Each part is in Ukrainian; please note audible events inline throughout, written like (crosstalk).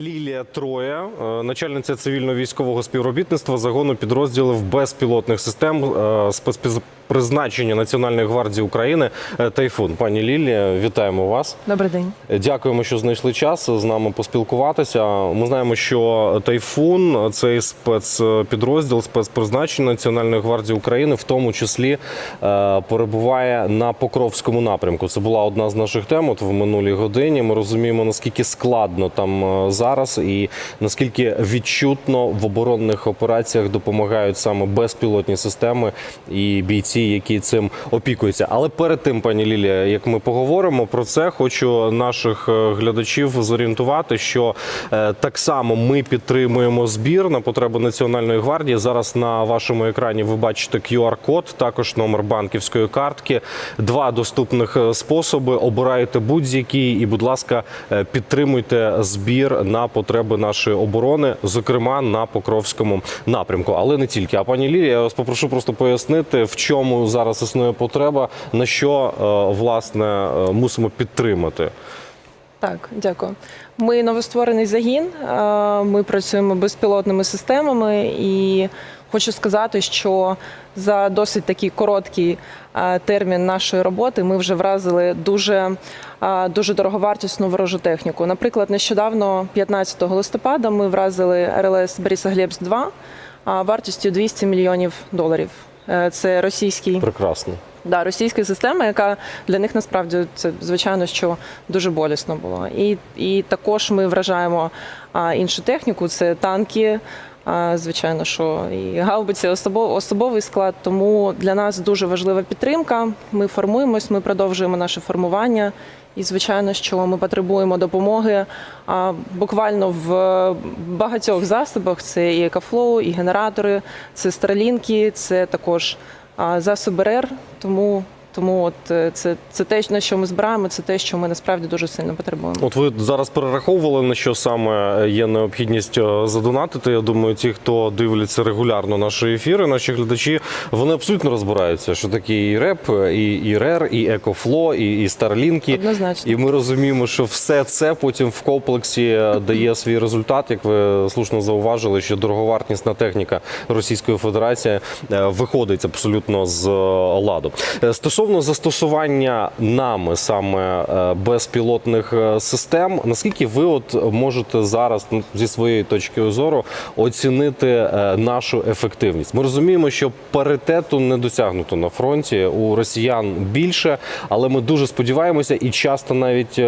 Lee Лілія Троя, е, начальниця цивільно-військового співробітництва загону підрозділів безпілотних систем е, спецпризначення Національної гвардії України е, Тайфун. Пані Лілія, вітаємо вас. Добрий день. Дякуємо, що знайшли час з нами поспілкуватися. Ми знаємо, що Тайфун цей спецпідрозділ спецпризначення Національної гвардії України, в тому числі перебуває на Покровському напрямку. Це була одна з наших тем. От в минулій годині. Ми розуміємо, наскільки складно там зараз, і наскільки відчутно в оборонних операціях допомагають саме безпілотні системи і бійці, які цим опікуються. Але перед тим, пані Лілія, як ми поговоримо про це, хочу наших е, глядачів зорієнтувати, що е, так само ми підтримуємо збір на потреби Національної гвардії. Зараз на вашому екрані ви бачите QR-код, також номер банківської картки. Два доступних е, способи. Обирайте будь-який і, будь ласка, підтримуйте збір на потреби нашої оборони, зокрема на Покровському напрямку. Але не тільки. А пані Лірі, я вас попрошу просто пояснити, в чому зараз існує потреба, на що е, власне е, мусимо підтримати. Так, дякую. Ми новостворений загін. е, Ми працюємо безпілотними системами, і хочу сказати, що за досить такий короткий е, термін нашої роботи ми вже вразили дуже, е, дуже дороговартісну ворожу техніку. Наприклад, нещодавно, 15 листопада, ми вразили РЛС Борисоглебськ 2 а, вартістю 200 мільйонів доларів. Е, Це російський Прекрасно. Да, російська система, яка для них насправді це звичайно, що дуже болісно було. І, і також ми вражаємо а, іншу техніку, це танки. Звичайно, що і гаубиці, особо- особовий склад. Тому для нас дуже важлива підтримка. Ми формуємось, ми продовжуємо наше формування. І звичайно, що ми потребуємо допомоги а, буквально в багатьох засобах. Це і екофлоу, і генератори, це стралінки, це також а, засоби РЕР. Тому, тому от е, це, це те, на що ми збираємо, це те, що ми насправді дуже сильно потребуємо. От ви зараз перераховували на що саме є необхідність е, задонатити. Я думаю, ті, хто дивляться регулярно наші ефіри, наші глядачі, вони абсолютно розбираються, що таке і РЕП, і, і РЕР, і Екофло, і, і Старлінки. Однозначно. І ми розуміємо, що все це потім в комплексі дає свій результат. Як ви слушно зауважили, що дороговартісна техніка Російської Федерації е, виходить абсолютно з ладу. Е, Стосовно застосування нами саме е, безпілотних е, систем, наскільки ви от можете зараз ну, зі своєї точки зору оцінити е, нашу ефективність? Ми розуміємо, що паритету не досягнуто на фронті у росіян більше, але ми дуже сподіваємося і часто навіть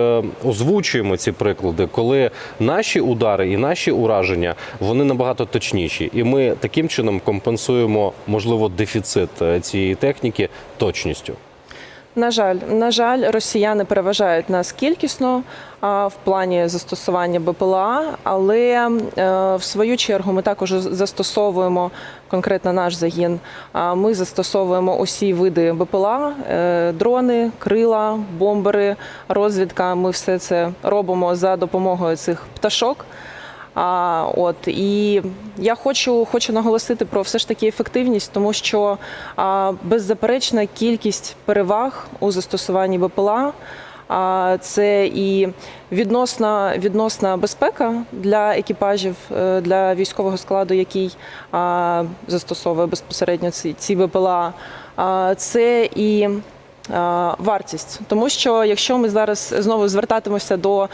озвучуємо ці приклади, коли наші удари і наші ураження вони набагато точніші, і ми таким чином компенсуємо можливо дефіцит цієї техніки точністю. На жаль, на жаль, росіяни переважають нас кількісно в плані застосування БПЛА, але е, в свою чергу ми також застосовуємо конкретно наш загін. А, Ми застосовуємо усі види БПЛА, е, дрони, крила, бомбери, розвідка. Ми все це робимо за допомогою цих пташок. А, от і я хочу, хочу наголосити про все ж таки ефективність, тому що а, беззаперечна кількість переваг у застосуванні БПЛА. А це і відносна, відносна безпека для екіпажів, е, для військового складу, який застосовує безпосередньо ці, БПЛА. Це і Вартість, тому що якщо ми зараз знову звертатимося до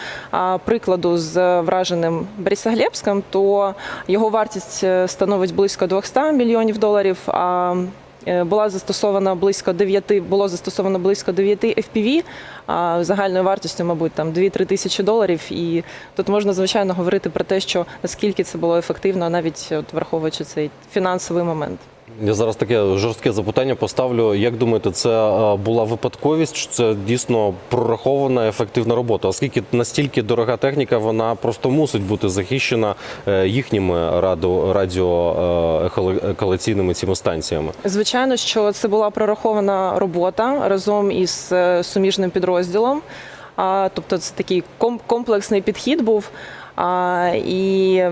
прикладу з враженим Борисоглебськом, то його вартість е, становить близько 200 мільйонів доларів. А е, була застосована близько 9, було застосовано близько 9 FPV, а загальною вартістю, мабуть, там 2-3 тисячі доларів. І тут можна звичайно говорити про те, що наскільки це було ефективно, навіть от враховуючи цей фінансовий момент. Я зараз таке жорстке запитання поставлю. Як думаєте, це е, була випадковість? Чи це дійсно прорахована ефективна робота? Оскільки настільки дорога техніка, вона просто мусить бути захищена е, їхніми радіо, радіоеколекційними цими станціями. Звичайно, що це була прорахована робота разом із е, суміжним підрозділом. Тобто це такий ком- комплексний підхід був. І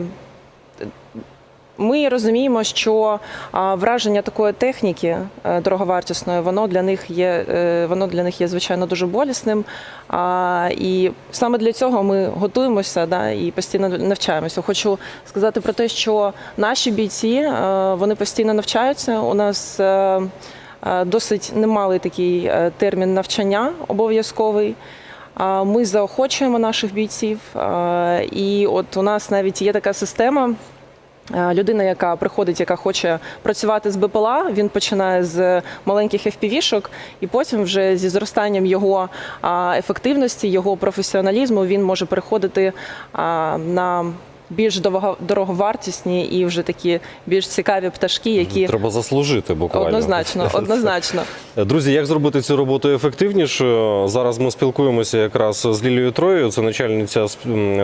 Ми розуміємо, що враження такої техніки е, дороговартісної, воно для них є, е, воно для них є звичайно дуже болісним. І саме для цього ми готуємося да, і постійно навчаємося. Хочу сказати про те, що наші бійці е, вони постійно навчаються. У нас досить немалий такий термін навчання обов'язковий. Ми заохочуємо наших бійців, і от у нас навіть є така система. Е, Людина, яка приходить, яка хоче працювати з БПЛА, він починає з маленьких FPV-шок, і потім вже зі зростанням його ефективності, його професіоналізму, він може переходити на більш дорого- дороговартісні і вже такі більш цікаві пташки, які Треба заслужити буквально. однозначно, (laughs) однозначно. Друзі, як зробити цю роботу ефективнішою? Зараз ми спілкуємося якраз з Лілією Троєю, це начальниця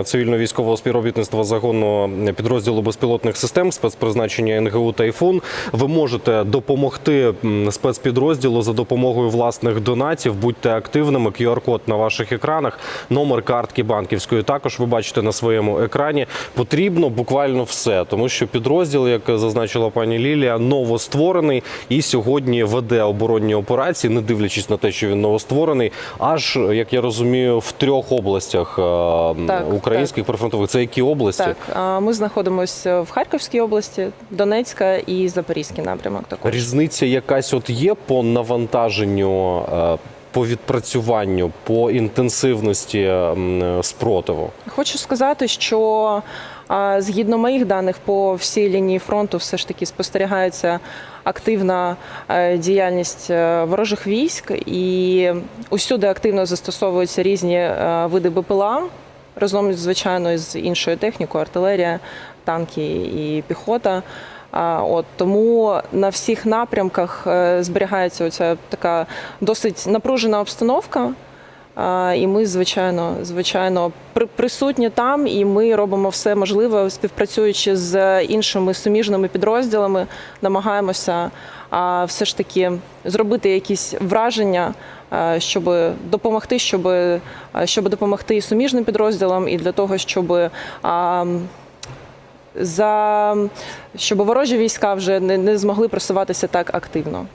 цивільно-військового співробітництва загону підрозділу безпілотних систем спецпризначення НГУ Тайфун. Ви можете допомогти спецпідрозділу за допомогою власних донатів. Будьте активними. QR-код на ваших екранах, номер картки банківської. Також ви бачите на своєму екрані. Потрібно буквально все, тому що підрозділ, як зазначила пані Лілія, новостворений і сьогодні веде оборонні операції, не дивлячись на те, що він новостворений, аж як я розумію, в трьох областях е, Так, українських прифронтових. Це які області? Так, ми знаходимося в Харківській області, Донецька і Запорізький напрямок. Також Різниця якась от є по навантаженню, е, по відпрацюванню, по інтенсивності спротиву. Хочу сказати, що згідно моїх даних по всій лінії фронту, все ж таки спостерігається активна е, діяльність е, ворожих військ, і усюди активно застосовуються різні е, види БПЛА разом звичайно з іншою технікою, артилерія, танки і піхота. От тому на всіх напрямках е, зберігається оця така досить напружена обстановка. І ми, звичайно, звичайно, при- присутні там, і ми робимо все можливе, співпрацюючи з іншими суміжними підрозділами, намагаємося все ж таки зробити якісь враження, щоб допомогти, щоб, щоб допомогти і суміжним підрозділам, і для того, щоб за щоб ворожі війська вже не, не змогли просуватися так активно.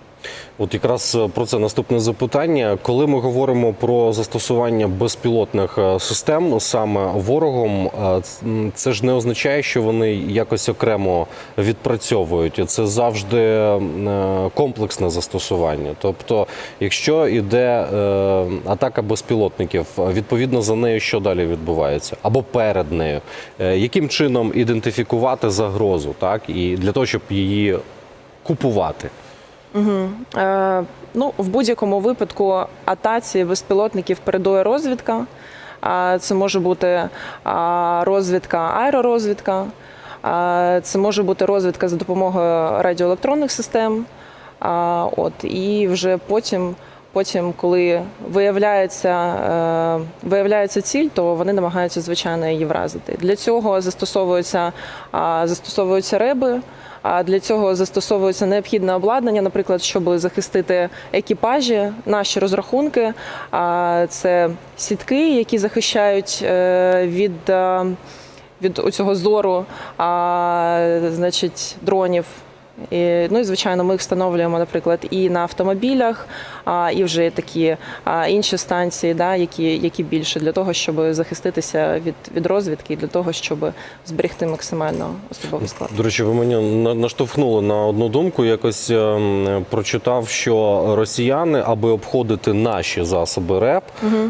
От якраз е, про це наступне запитання. Коли ми говоримо про застосування безпілотних е, систем саме ворогом, е, це ж не означає, що вони якось окремо відпрацьовують. Це завжди комплексне застосування. Тобто, якщо йде атака безпілотників, відповідно за нею, що далі відбувається, або перед нею, яким чином ідентифікувати загрозу, так і для того, щоб її купувати. Е, ну, в будь-якому випадку атаці безпілотників передує розвідка. Це може бути розвідка, аеророзвідка, це може бути розвідка за допомогою радіоелектронних систем. От, і вже потім, потім коли виявляється, е, виявляється ціль, то вони намагаються звичайно її вразити. Для цього застосовуються, застосовуються реби. А для цього застосовується необхідне обладнання, наприклад, щоб захистити екіпажі, наші розрахунки. А це сітки, які захищають е, від, е, від цього зору, а, значить, дронів. І, ну і звичайно, ми їх встановлюємо, наприклад, і на автомобілях, а, і вже такі а, інші станції, да, які, які більше для того, щоб захиститися від, від розвідки, і для того, щоб зберегти максимально особовий склад. До речі, ви мені на- наштовхнули на одну думку. Якось ем, прочитав, що росіяни, аби обходити наші засоби РЕП,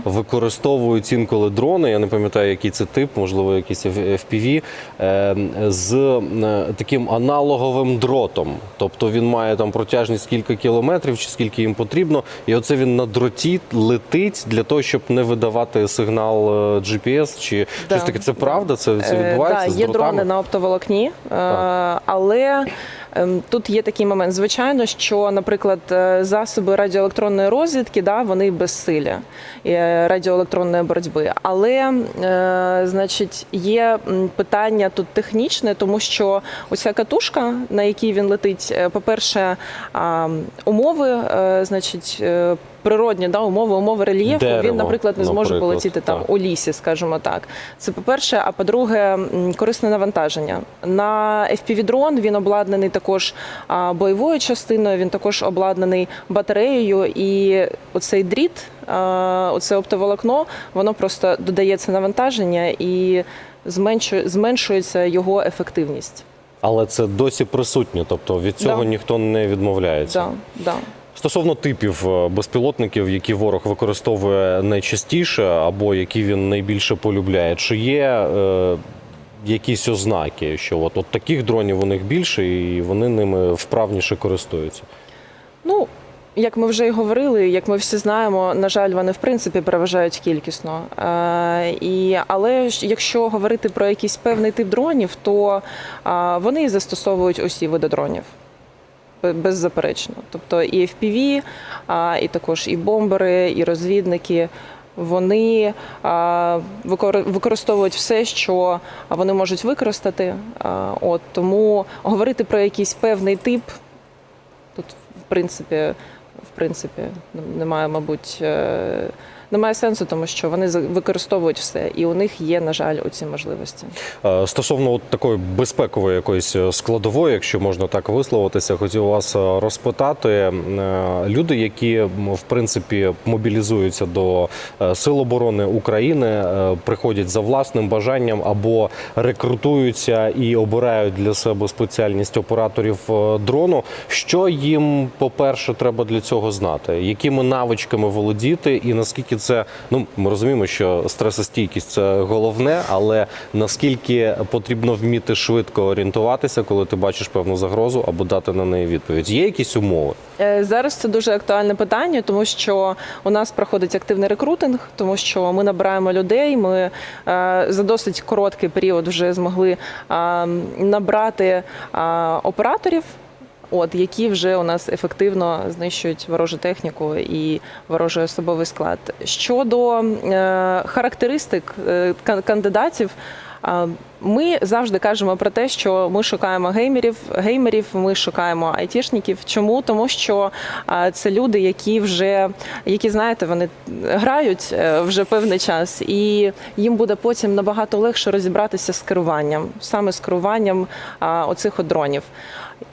використовують інколи дрони. Я не пам'ятаю, який це тип, можливо, якийсь FPV, ем, з е, таким аналоговим дротом. Тобто він має там протяжність кілька кілометрів, чи скільки їм потрібно, і оце він на дроті летить для того, щоб не видавати сигнал е, GPS чи Да. щось таке. Це правда? Це, це Е, відбувається да, з є дротами? дрони на оптоволокні, е, але тут є такий момент. Звичайно, що, наприклад, е, засоби радіоелектронної розвідки, да, вони безсилі е, радіоелектронної боротьби. Але, е, значить, є питання тут технічне, тому що оця катушка, на якій він летить, по-перше, умови, значить. Природні да, умови, умови рельєфу, Дерево, він, наприклад, не зможе наприклад, полетіти там так. у лісі, скажімо так. Це по-перше. А по-друге, корисне навантаження. На FPV-дрон він обладнаний також бойовою частиною, він також обладнаний батареєю. І оцей дріт, оце оптоволокно, воно просто додається навантаження і зменшує, зменшується його ефективність. Але це досі присутнє, тобто від цього Да. ніхто не відмовляється. Да, да. Стосовно типів е, безпілотників, які ворог використовує найчастіше або які він найбільше полюбляє, чи є е, якісь ознаки, що от, от таких дронів у них більше і вони ними вправніше користуються? Ну, як ми вже й говорили, як ми всі знаємо, на жаль, вони в принципі переважають кількісно. Е, і, але якщо говорити про якийсь певний тип дронів, то е, вони застосовують усі види дронів. Бе- Беззаперечно. Тобто і FPV, і також і бомбери, і розвідники. Вони використовують все, що вони можуть використати. От тому говорити про якийсь певний тип тут, в принципі, в принципі, немає, мабуть, е, немає сенсу, тому що вони використовують все, і у них є, на жаль, оці можливості. Е, Стосовно от такої безпекової якоїсь е, складової, якщо можна так висловитися, хотів вас е, розпитати. Люди, які в принципі мобілізуються до Сил оборони України, приходять за власним бажанням або рекрутуються і обирають для себе спеціальність операторів дрону. Що їм, по-перше, треба для цього знати? Якими навичками володіти, і наскільки це ну ми розуміємо, що стресостійкість це головне, але наскільки потрібно вміти швидко орієнтуватися, коли ти бачиш певну загрозу, або дати на неї відповідь? Є якісь умови? Е, Зараз це дуже актуальне питання, тому що у нас проходить активний рекрутинг, тому що ми набираємо людей. Ми е, за досить короткий період вже змогли набрати операторів. От які вже у нас ефективно знищують ворожу техніку і ворожий особовий склад. Щодо е, характеристик е, кандидатів, Ми завжди кажемо про те, що ми шукаємо геймерів, геймерів, ми шукаємо айтішників. Чому? Тому що це люди, які вже які знаєте, вони грають е, вже певний час, і їм буде потім набагато легше розібратися з керуванням, саме з керуванням оцих дронів.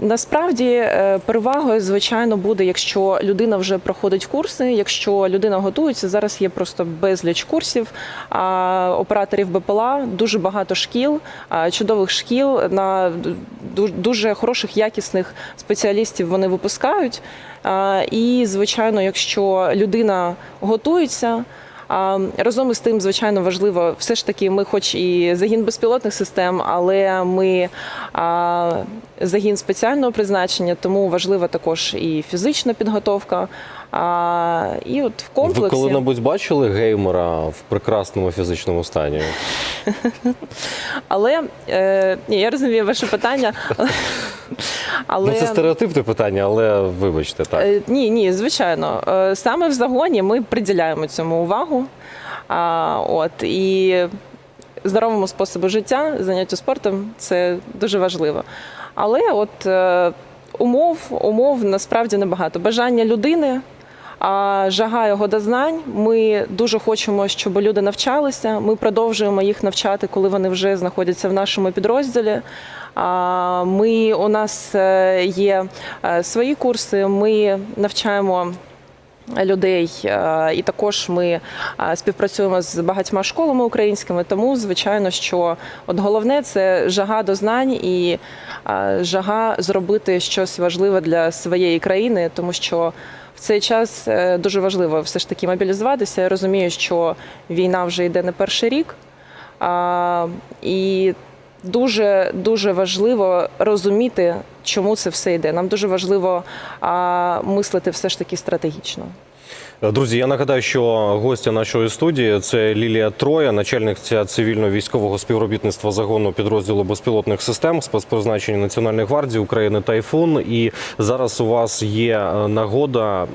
Насправді е, перевагою, звичайно, буде, якщо людина вже проходить курси, якщо людина готується. Зараз є просто безліч курсів а, операторів БПЛА, дуже багато шкіл, чудових шкіл на дуже хороших, якісних спеціалістів вони випускають. І, звичайно, якщо людина готується. Разом із тим, звичайно, важливо, все ж таки, ми, хоч і загін безпілотних систем, але ми загін спеціального призначення, тому важлива також і фізична підготовка. А, і от в Ви комплексі коли-небудь бачили геймера в прекрасному фізичному стані? але е, ні, я розумію ваше питання. Але Ну, це стереотипне питання, але вибачте, так. Е, Ні, ні, звичайно. Е, Саме в загоні ми приділяємо цьому увагу. А, От і здоровому способу життя, заняттю спортом це дуже важливо. Але от е, умов, умов насправді небагато. Бажання людини. А жага його до знань. Ми дуже хочемо, щоб люди навчалися. Ми продовжуємо їх навчати, коли вони вже знаходяться в нашому підрозділі. Ми у нас е, є е, свої курси. Ми навчаємо. Людей е, і також ми співпрацюємо з багатьма школами українськими. Тому звичайно, що от головне це жага до знань і жага зробити щось важливе для своєї країни, тому що цей час е, дуже важливо все ж таки мобілізуватися. Я розумію, що війна вже йде не перший рік. І дуже дуже важливо розуміти, чому це все йде. Нам дуже важливо мислити все ж таки стратегічно. Друзі, я нагадаю, що гостя нашої студії це Лілія Троя, начальниця цивільно-військового співробітництва загону підрозділу безпілотних систем спецпризначення Національної гвардії України Тайфун. І зараз у вас є е, нагода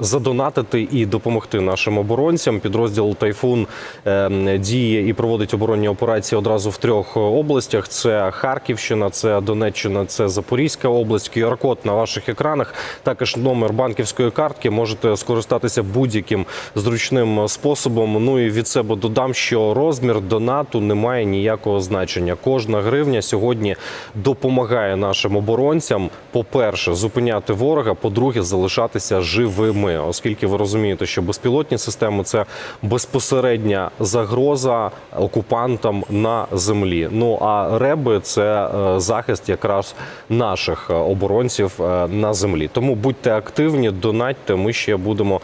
задонатити і допомогти нашим оборонцям. Підрозділ Тайфун е, діє і проводить оборонні операції одразу в трьох областях: це Харківщина, це Донеччина, це Запорізька область. QR-код на ваших екранах. Також номер банківської картки. Можете скористатися будь-яким зручним способом. Ну і від себе додам, що розмір донату не має ніякого значення. Кожна гривня сьогодні допомагає нашим оборонцям. По-перше, зупиняти ворога. По-друге, залишатися живими, оскільки ви розумієте, що безпілотні системи це безпосередня загроза окупантам на землі. Ну а реби це е, захист якраз наших е, оборонців е, на землі. Тому будьте активні, донатьте. Ми ще будемо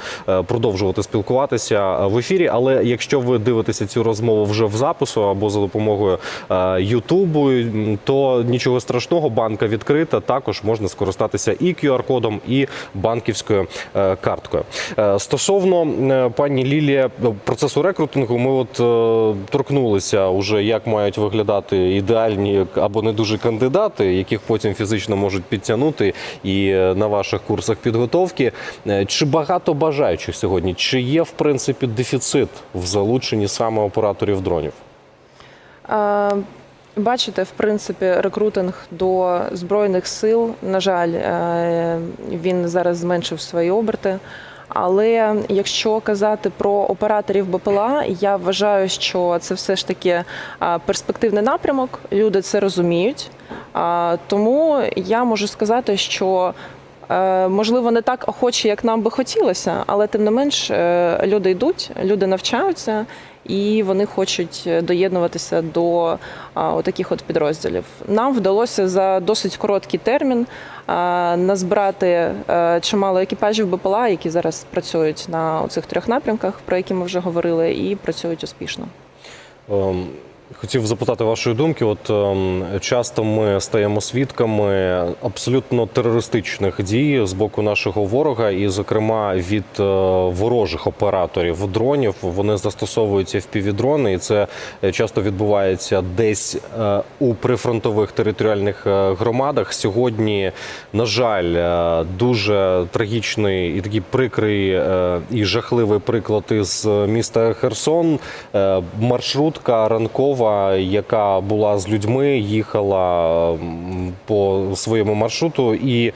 продовжувати спілкуватися в ефірі. Але якщо ви дивитеся цю розмову вже в запису або за допомогою Ютубу, то нічого страшного, банка відкрита. Також можна скористатися і QR-кодом, і банківською е, карткою. Е, Стосовно е, пані Лілія процесу рекрутингу, ми от е, торкнулися уже, як мають виглядати ідеальні або не дуже кандидати, яких потім фізично можуть підтягнути і на ваших курсах підготовки. Чи багато бажаючих сьогодні? Чи є в принципі дефіцит в залученні саме операторів дронів? Бачите, в принципі, рекрутинг до збройних сил, на жаль, е, він зараз зменшив свої оберти. Але якщо казати про операторів БПЛА, я вважаю, що це все ж таки е, перспективний напрямок. Люди це розуміють. Тому я можу сказати, що можливо не так охоче, як нам би хотілося, але тим не менш е, люди йдуть, люди навчаються і вони хочуть доєднуватися до а, таких от підрозділів. Нам вдалося за досить короткий термін а, назбирати е, чимало екіпажів БПЛА, які зараз працюють на цих трьох напрямках, про які ми вже говорили, і працюють успішно. Хотів запитати вашої думки. От ем, часто ми стаємо свідками абсолютно терористичних дій з боку нашого ворога, і, зокрема, від е, ворожих операторів дронів вони застосовуються в дрони і це е, часто відбувається десь е, у прифронтових територіальних е, громадах. Сьогодні, на жаль, е, дуже трагічний і такий прикрий е, і жахливий приклад із міста Херсон. Е, Маршрутка ранкова, яка була з людьми, їхала по своєму маршруту, і е,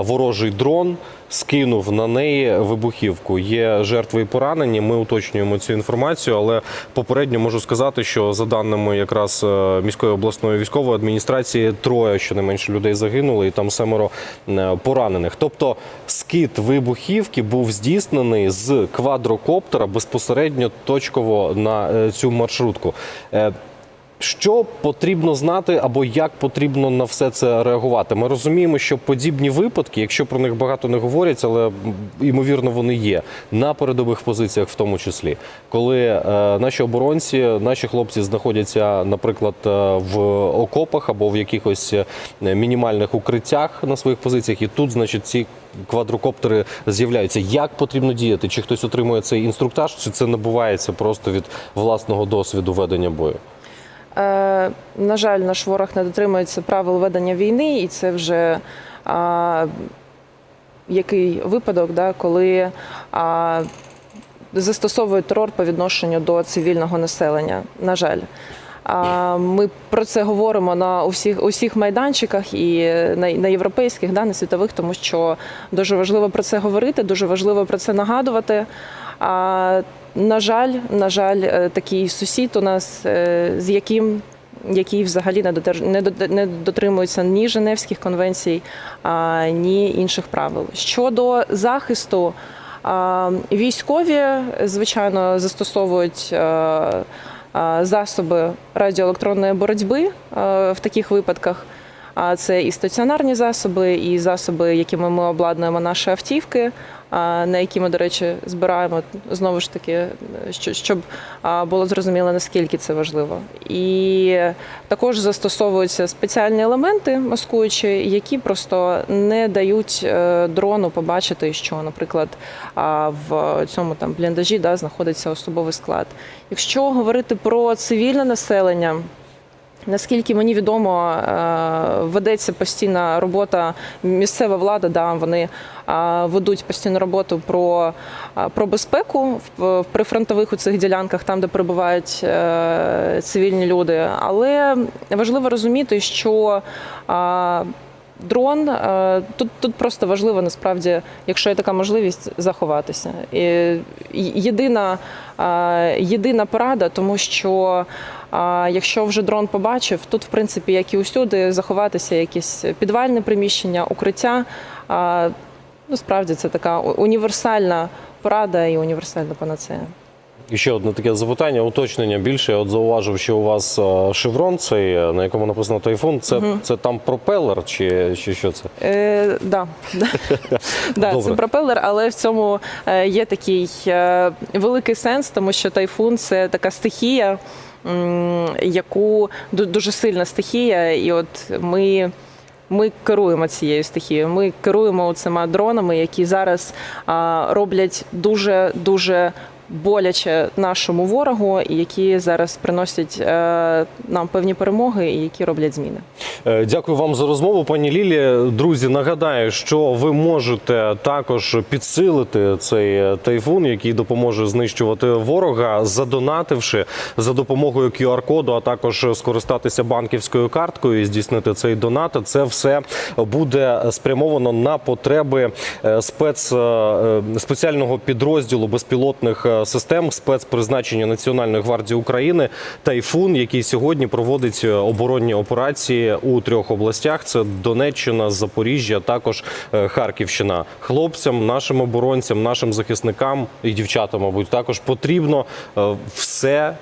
ворожий дрон. Скинув на неї вибухівку. Є жертви і поранені. Ми уточнюємо цю інформацію, але попередньо можу сказати, що за даними якраз е, міської обласної військової адміністрації, троє щонайменше людей загинули, і там семеро е, поранених. Тобто скид вибухівки був здійснений з квадрокоптера безпосередньо точково на е, цю маршрутку. Що потрібно знати або як потрібно на все це реагувати? Ми розуміємо, що подібні випадки, якщо про них багато не говорять, але ймовірно вони є на передових позиціях, в тому числі, коли е, наші оборонці, наші хлопці знаходяться, наприклад, е, в окопах або в якихось е, мінімальних укриттях на своїх позиціях, і тут, значить, ці квадрокоптери з'являються. Як потрібно діяти? Чи хтось отримує цей інструктаж, чи це набувається просто від власного досвіду ведення бою? Е, на жаль, наш ворог не дотримується правил ведення війни, і це вже який випадок, коли а, застосовують терор по відношенню до цивільного населення. На жаль. Ми про це говоримо на усіх усіх майданчиках і на, на європейських, да, на світових, тому що дуже важливо про це говорити, дуже важливо про це нагадувати. На жаль, на жаль, е, такий сусід у нас, е, з яким який взагалі не дотримується ні Женевських конвенцій, ні інших правил. Щодо захисту, військові, звичайно, застосовують. е, Засоби радіоелектронної боротьби в таких випадках. А це і стаціонарні засоби, і засоби, якими ми обладнуємо наші автівки, на які ми, до речі, збираємо знову ж таки, що- щоб було зрозуміло, наскільки це важливо. І також застосовуються спеціальні елементи маскуючі, які просто не дають е, дрону побачити, що, наприклад, в цьому там бліндажі да, знаходиться особовий склад. Якщо говорити про цивільне населення. Наскільки мені відомо, е, ведеться постійна робота. Місцева влада, да, вони е, ведуть постійну роботу про, е, про безпеку в прифронтових у цих ділянках, там, де перебувають цивільні люди. Але важливо розуміти, що дрон тут, тут просто важливо насправді, якщо є така можливість, заховатися. І єдина, єдина порада, тому що. А якщо вже дрон побачив, тут, в принципі, як і усюди, заховатися якісь підвальне приміщення, укриття. А, Ну, справді це така універсальна порада і універсальна панацея. І ще одне таке запитання, уточнення більше. Я от зауважив, що у вас шеврон цей, е, на якому написано тайфун. Це, це там пропелер чи, чи що це? Е, да. да. (laughs) да, це пропелер, але в цьому е, є такий е, великий сенс, тому що тайфун це така стихія, яку дуже сильна стихія, і от ми. Ми керуємо цією стихією. Ми керуємо цими дронами, які зараз а, роблять дуже дуже боляче нашому ворогу, які зараз приносять е, нам певні перемоги, і які роблять зміни. Е, Дякую вам за розмову, пані Лілі. Друзі, нагадаю, що ви можете також підсилити цей тайфун, який допоможе знищувати ворога, задонативши за допомогою QR-коду, а також скористатися банківською карткою і здійснити цей донат. Це все буде спрямовано на потреби е, спец спеціального підрозділу безпілотних систем спецпризначення Національної гвардії України Тайфун, який сьогодні проводить е, оборонні операції у трьох областях: це Донеччина, Запоріжжя, також е, Харківщина. Хлопцям, нашим оборонцям, нашим захисникам і дівчатам, мабуть, також потрібно е, все,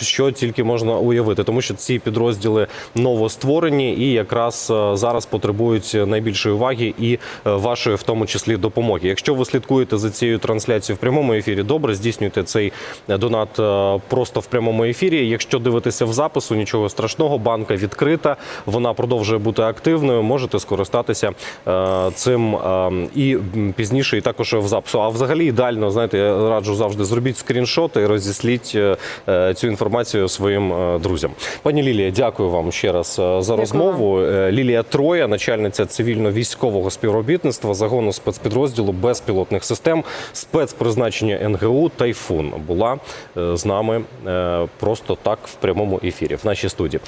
що тільки можна уявити, тому що ці підрозділи новостворені і якраз зараз потребують найбільшої уваги і вашої, в тому числі, допомоги. Якщо ви слідкуєте за цією трансляцією в прямому ефірі, добре здійснюйте цей донат е, просто в прямому ефірі. Якщо дивитеся в запису, нічого страшного, банка відкрита, вона продовжує бути активною. Можете скористатися е, цим е, і пізніше, і також в запису. А взагалі ідеально, знаєте, я раджу завжди зробіть скріншоти і розісліть цю інформацію своїм друзям. Пані Лілія, дякую вам ще раз за розмову. Е, Лілія Троя, начальниця цивільно-військового співробітництва загону спецпідрозділу безпілотних систем спецпризначення НГУ Тайфун була е, з нами е, просто так в прямому ефірі в нашій студії.